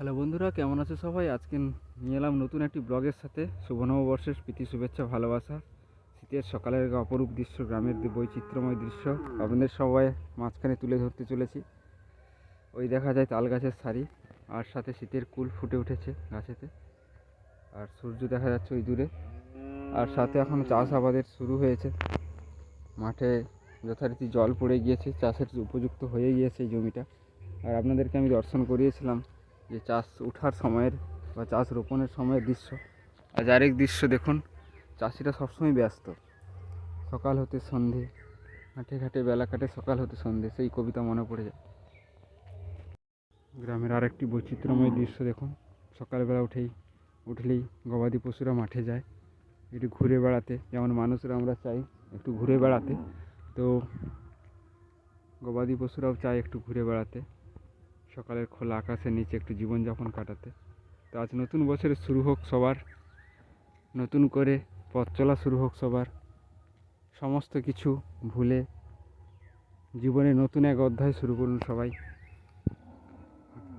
Hello বন্ধুরা, কেমন আছো সবাই? আজকে নিয়ে এলাম নতুন একটি ব্লগের সাথে। শুভ নববর্ষের প্রীতি, শুভেচ্ছা, ভালোবাসা। শীতের সকালের অপরূপ দৃশ্য, গ্রামের বৈচিত্র্যময় দৃশ্য। আপনাদের সবাই মাঝখানে তুলে ধরতে চলেছি। ওই দেখা যায় তাল গাছের সারি, আর সাথে শীতের কুল ফুটে উঠেছে গাছেতে। আর সূর্য দেখা যাচ্ছে ওই দূরে। আর সাথে এখন চাষ আবাদের শুরু হয়েছে। মাঠে যথারীতি জল পড়ে গিয়েছে, চাষের উপযুক্ত হয়ে গিয়েছে জমিটা। আর আপনাদেরকে আমি দর্শন করিয়েছিলাম। যে চাষ ওঠার সময়ের বা চাষ রোপণের সময়ের দৃশ্য। আজ আরেক দৃশ্য দেখুন। চাষিরা সবসময় ব্যস্ত। সকাল হতে সন্ধে হাঁটে ঘাটে বেলা কাটে সকাল হতে সন্ধে সেই কবিতা মনে পড়ে যায়। গ্রামের আরেকটি বৈচিত্র্যময় দৃশ্য দেখুন। সকালবেলা উঠেই উঠলেই গবাদি পশুরা মাঠে যায়। একটু ঘুরে বেড়াতে যেমন মানুষরা আমরা চাই একটু ঘুরে বেড়াতে তো গবাদি পশুরাও চায় একটু ঘুরে বেড়াতে। সকালের খোলা আকাশের নিচে একটু জীবনযাপন কাটাতে। তো আজ নতুন বছরের শুরু হোক সবার, নতুন করে পথ চলা শুরু হোক সবার, সমস্ত কিছু ভুলে জীবনে নতুন এক অধ্যায় শুরু করুন সবাই।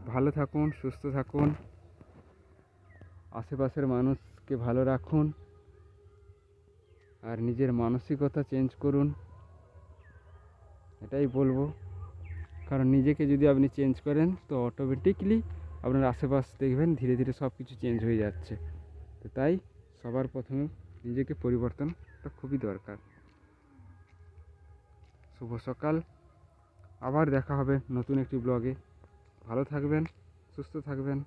ভালো থাকুন, সুস্থ থাকুন, আশেপাশের মানুষকে ভালো রাখুন, আর নিজের মানসিকতা চেঞ্জ করুন। এটাই বলব। কারণ নিজেকে যদি আপনি চেঞ্জ করেন, তো অটোমেটিকলি আপনার আশেপাশ দেখবেন ধীরে ধীরে সব কিছু চেঞ্জ হয়ে যাচ্ছে। তো তাই সবার প্রথমে নিজেকে পরিবর্তনটা খুবই দরকার। শুভ সকাল। আবার দেখা হবে নতুন একটি ব্লগে ভালো থাকবেন, সুস্থ থাকবেন।